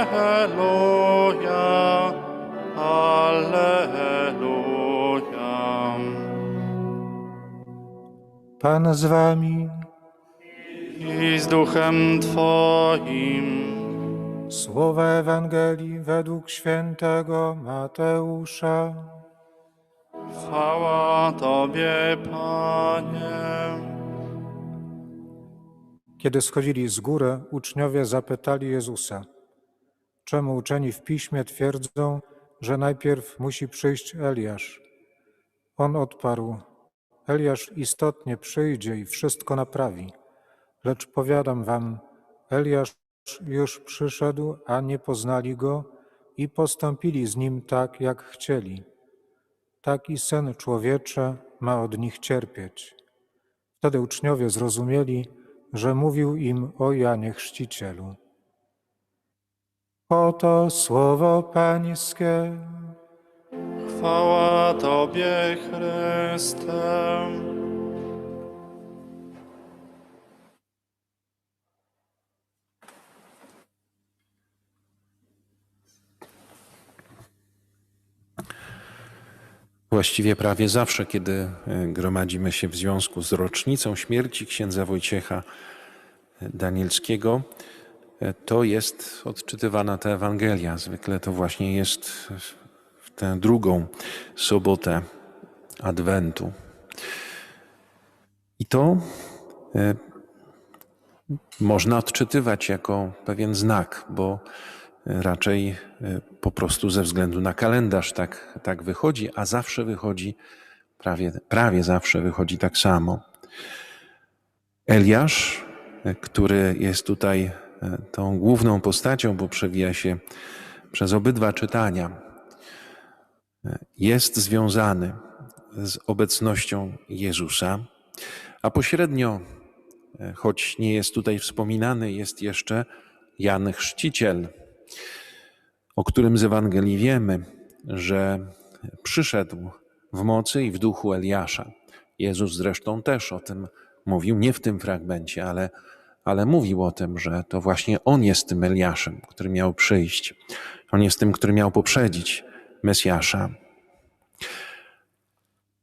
Alleluja, Alleluja. Pan z wami, I z duchem Twoim. słowa Ewangelii według świętego Mateusza. Chwała Tobie, Panie. Kiedy schodzili z góry, uczniowie zapytali Jezusa, czemu uczeni w piśmie twierdzą, że najpierw musi przyjść Eliasz? On odparł, Eliasz istotnie przyjdzie i wszystko naprawi. Lecz powiadam wam, Eliasz już przyszedł, a nie poznali go i postąpili z nim tak, jak chcieli. Tak i Syn Człowieczy ma od nich cierpieć. Wtedy uczniowie zrozumieli, że mówił im o Janie Chrzcicielu. Oto słowo Pańskie. Chwała Tobie, Chryste. Właściwie prawie zawsze, kiedy e, gromadzimy się w związku z rocznicą śmierci księdza Wojciecha Danielskiego, e, to jest odczytywana ta Ewangelia. Zwykle to właśnie jest w tę drugą sobotę Adwentu. I to e, można odczytywać jako pewien znak, bo raczej e, po prostu ze względu na kalendarz tak, tak wychodzi, a zawsze wychodzi, prawie, prawie zawsze wychodzi tak samo. Eliasz, e, który jest tutaj e, tą główną postacią, bo przewija się przez obydwa czytania, jest związany z obecnością Jezusa, a pośrednio, choć nie jest tutaj wspominany, jest jeszcze Jan Chrzciciel, o którym z Ewangelii wiemy, że przyszedł w mocy i w duchu Eliasza. Jezus zresztą też o tym mówił, nie w tym fragmencie, ale, ale mówił o tym, że to właśnie On jest tym Eliaszem, który miał przyjść. On jest tym, który miał poprzedzić Mesjasza.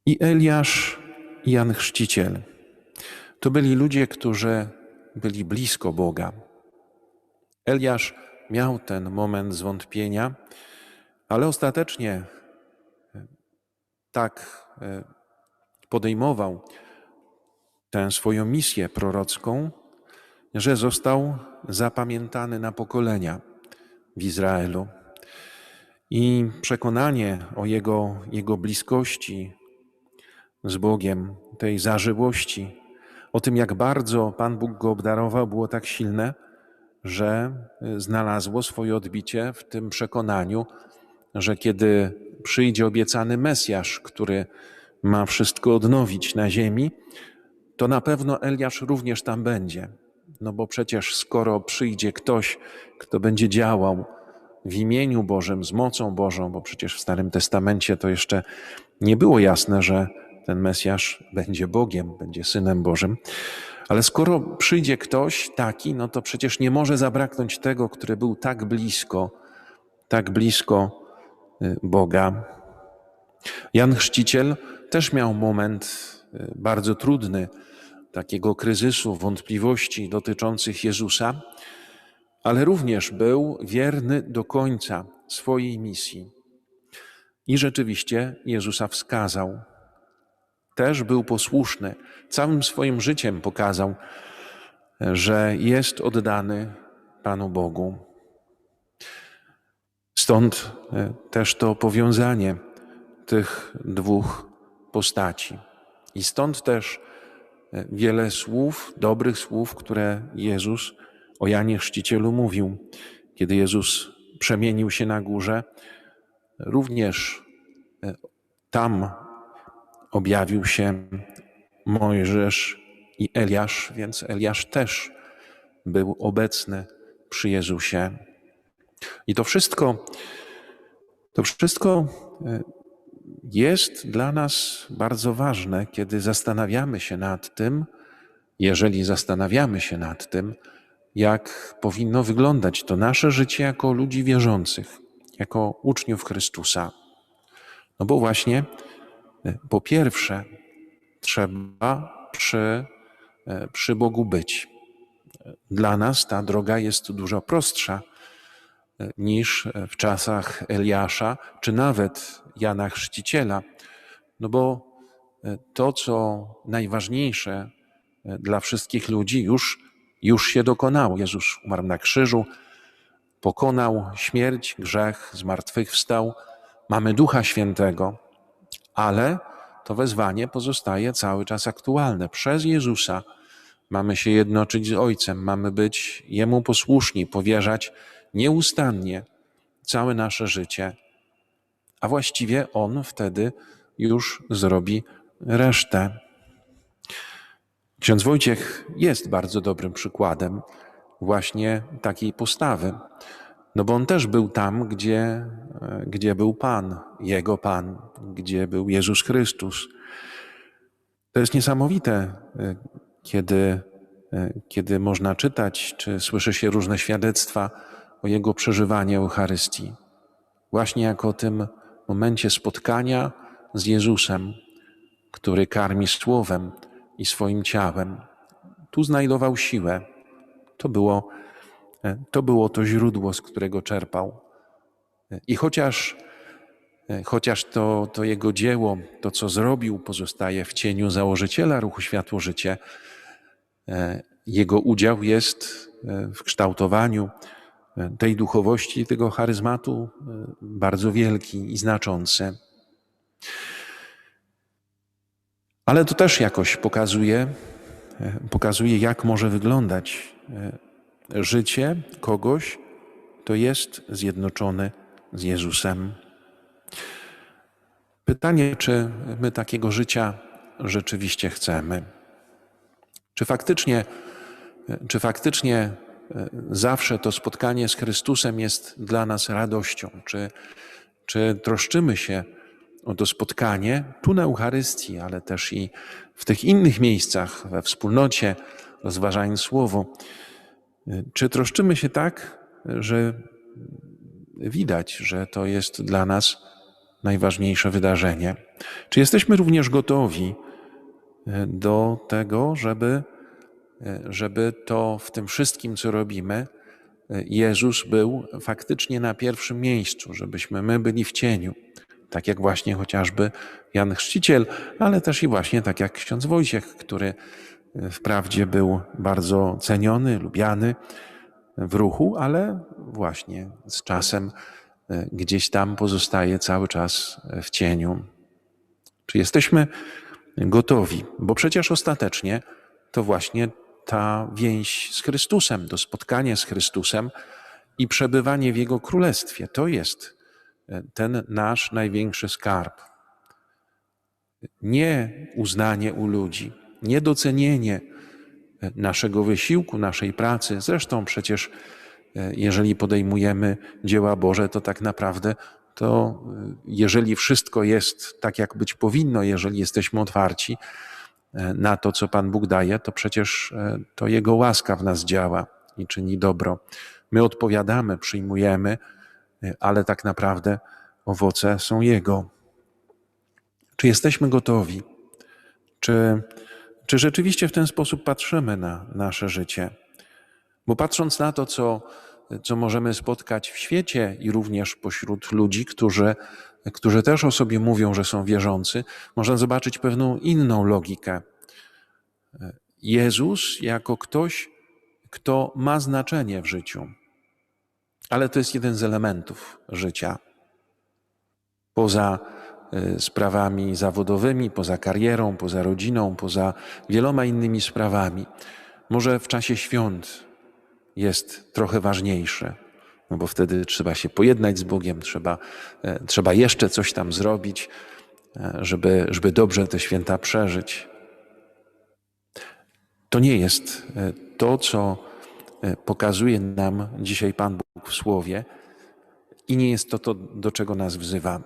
I Eliasz, i Jan Chrzciciel to byli ludzie, którzy byli blisko Boga. Eliasz miał ten moment zwątpienia, ale ostatecznie tak e, podejmował tę swoją misję prorocką, że został zapamiętany na pokolenia w Izraelu. I przekonanie o jego, jego bliskości z Bogiem, tej zażyłości, o tym, jak bardzo Pan Bóg go obdarował, było tak silne, że znalazło swoje odbicie w tym przekonaniu, że kiedy przyjdzie obiecany Mesjasz, który ma wszystko odnowić na ziemi, to na pewno Eliasz również tam będzie. No bo przecież skoro przyjdzie ktoś, kto będzie działał w imieniu Bożym, z mocą Bożą, bo przecież w Starym Testamencie to jeszcze nie było jasne, że ten Mesjasz będzie Bogiem, będzie Synem Bożym, ale skoro przyjdzie ktoś taki, no to przecież nie może zabraknąć tego, który był tak blisko, tak blisko y, Boga. Jan Chrzciciel też miał moment y, bardzo trudny, takiego kryzysu, wątpliwości dotyczących Jezusa, ale również był wierny do końca swojej misji. I rzeczywiście Jezusa wskazał też był posłuszny. Całym swoim życiem pokazał, że jest oddany Panu Bogu. Stąd e, też to powiązanie tych dwóch postaci. I stąd też wiele słów, dobrych słów, które Jezus o Janie Chrzcicielu mówił. Kiedy Jezus przemienił się na górze, również e, tam objawił się Mojżesz i Eliasz, więc Eliasz też był obecny przy Jezusie. I to wszystko, to wszystko e, jest dla nas bardzo ważne, kiedy zastanawiamy się nad tym, jeżeli zastanawiamy się nad tym, jak powinno wyglądać to nasze życie jako ludzi wierzących, jako uczniów Chrystusa. No bo właśnie, e, po pierwsze, trzeba przy, e, przy Bogu być. Dla nas ta droga jest dużo prostsza e, niż w czasach Eliasza, czy nawet Jana Chrzciciela. No bo e, to, co najważniejsze e, dla wszystkich ludzi, już, już się dokonało. Jezus umarł na krzyżu, pokonał śmierć, grzech, zmartwychwstał. Mamy Ducha Świętego, ale to wezwanie pozostaje cały czas aktualne. Przez Jezusa mamy się jednoczyć z Ojcem, mamy być Jemu posłuszni, powierzać nieustannie całe nasze życie, a właściwie On wtedy już zrobi resztę. Ksiądz Wojciech jest bardzo dobrym przykładem właśnie takiej postawy, no bo on też był tam, gdzie, gdzie był Pan, Jego Pan, gdzie był Jezus Chrystus. To jest niesamowite, kiedy, kiedy można czytać, czy słyszy się różne świadectwa o Jego przeżywaniu Eucharystii. Właśnie jako o tym momencie spotkania z Jezusem, który karmi słowem i swoim ciałem. Tu znajdował siłę. To było to, było to źródło, z którego czerpał. I chociaż, chociaż to, to jego dzieło, to co zrobił, pozostaje w cieniu założyciela ruchu Światło-Życie, jego udział jest w kształtowaniu tej duchowości, tego charyzmatu bardzo wielki i znaczący. Ale to też jakoś pokazuje, pokazuje, jak może wyglądać życie kogoś, kto jest zjednoczony z Jezusem. Pytanie, czy my takiego życia rzeczywiście chcemy? Czy faktycznie, czy faktycznie zawsze to spotkanie z Chrystusem jest dla nas radością? Czy, czy troszczymy się o to spotkanie tu na Eucharystii, ale też i w tych innych miejscach, we wspólnocie, rozważając Słowo? Czy troszczymy się tak, że widać, że to jest dla nas najważniejsze wydarzenie? Czy jesteśmy również gotowi do tego, żeby, żeby to w tym wszystkim, co robimy, Jezus był faktycznie na pierwszym miejscu, żebyśmy my byli w cieniu, tak jak właśnie chociażby Jan Chrzciciel, ale też i właśnie tak jak ksiądz Wojciech, który wprawdzie był bardzo ceniony, lubiany w ruchu, ale właśnie z czasem gdzieś tam pozostaje cały czas w cieniu. Czy jesteśmy gotowi? Bo przecież ostatecznie to właśnie ta więź z Chrystusem, to spotkanie z Chrystusem i przebywanie w Jego Królestwie to jest ten nasz największy skarb. Nie uznanie u ludzi, niedocenienie naszego wysiłku, naszej pracy. Zresztą przecież, jeżeli podejmujemy dzieła Boże, to tak naprawdę to jeżeli wszystko jest tak, jak być powinno, jeżeli jesteśmy otwarci na to, co Pan Bóg daje, to przecież to Jego łaska w nas działa i czyni dobro. My odpowiadamy, przyjmujemy, ale tak naprawdę owoce są Jego. Czy jesteśmy gotowi? Czy czy rzeczywiście w ten sposób patrzymy na nasze życie? Bo patrząc na to, co, co możemy spotkać w świecie i również pośród ludzi, którzy, którzy też o sobie mówią, że są wierzący, można zobaczyć pewną inną logikę. Jezus jako ktoś, kto ma znaczenie w życiu, ale to jest jeden z elementów życia. Poza sprawami zawodowymi, poza karierą, poza rodziną, poza wieloma innymi sprawami. Może w czasie świąt jest trochę ważniejsze, no bo wtedy trzeba się pojednać z Bogiem, trzeba, trzeba jeszcze coś tam zrobić, żeby, żeby dobrze te święta przeżyć. To nie jest to, co pokazuje nam dzisiaj Pan Bóg w Słowie i nie jest to to, do czego nas wzywa.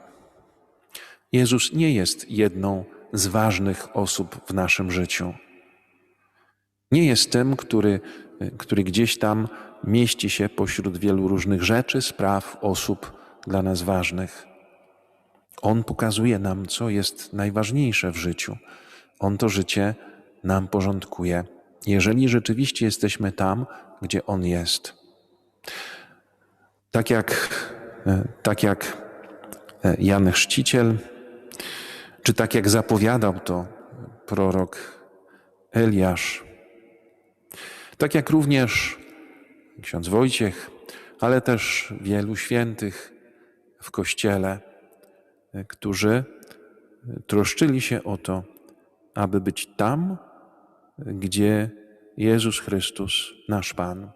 Jezus nie jest jedną z ważnych osób w naszym życiu. Nie jest tym, który, który gdzieś tam mieści się pośród wielu różnych rzeczy, spraw, osób dla nas ważnych. On pokazuje nam, co jest najważniejsze w życiu. On to życie nam porządkuje, jeżeli rzeczywiście jesteśmy tam, gdzie On jest. Tak jak, e, tak jak e, Jan Chrzciciel, czy tak jak zapowiadał to prorok Eliasz, tak jak również ksiądz Wojciech, ale też wielu świętych w Kościele, którzy troszczyli się o to, aby być tam, gdzie Jezus Chrystus, nasz Pan,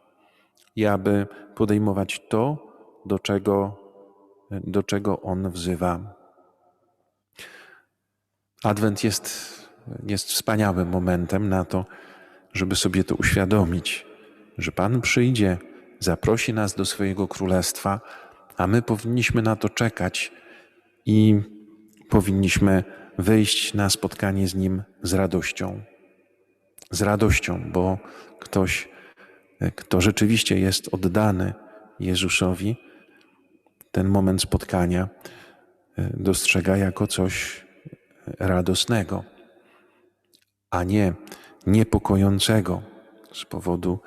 i aby podejmować to, do czego, do czego On wzywa. Adwent jest, jest wspaniałym momentem na to, żeby sobie to uświadomić, że Pan przyjdzie, zaprosi nas do swojego królestwa, a my powinniśmy na to czekać i powinniśmy wyjść na spotkanie z Nim z radością. Z radością, bo ktoś, kto rzeczywiście jest oddany Jezusowi, ten moment spotkania dostrzega jako coś radosnego, a nie niepokojącego z powodu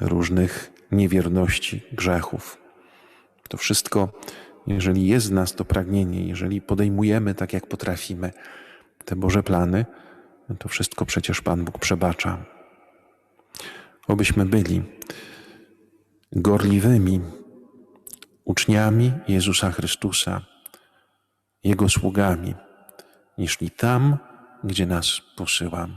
różnych niewierności, grzechów. To wszystko, jeżeli jest w nas to pragnienie, jeżeli podejmujemy tak, jak potrafimy te Boże plany, to wszystko przecież Pan Bóg przebacza. Obyśmy byli gorliwymi uczniami Jezusa Chrystusa, Jego sługami, jeśli tam, gdzie nas posyła.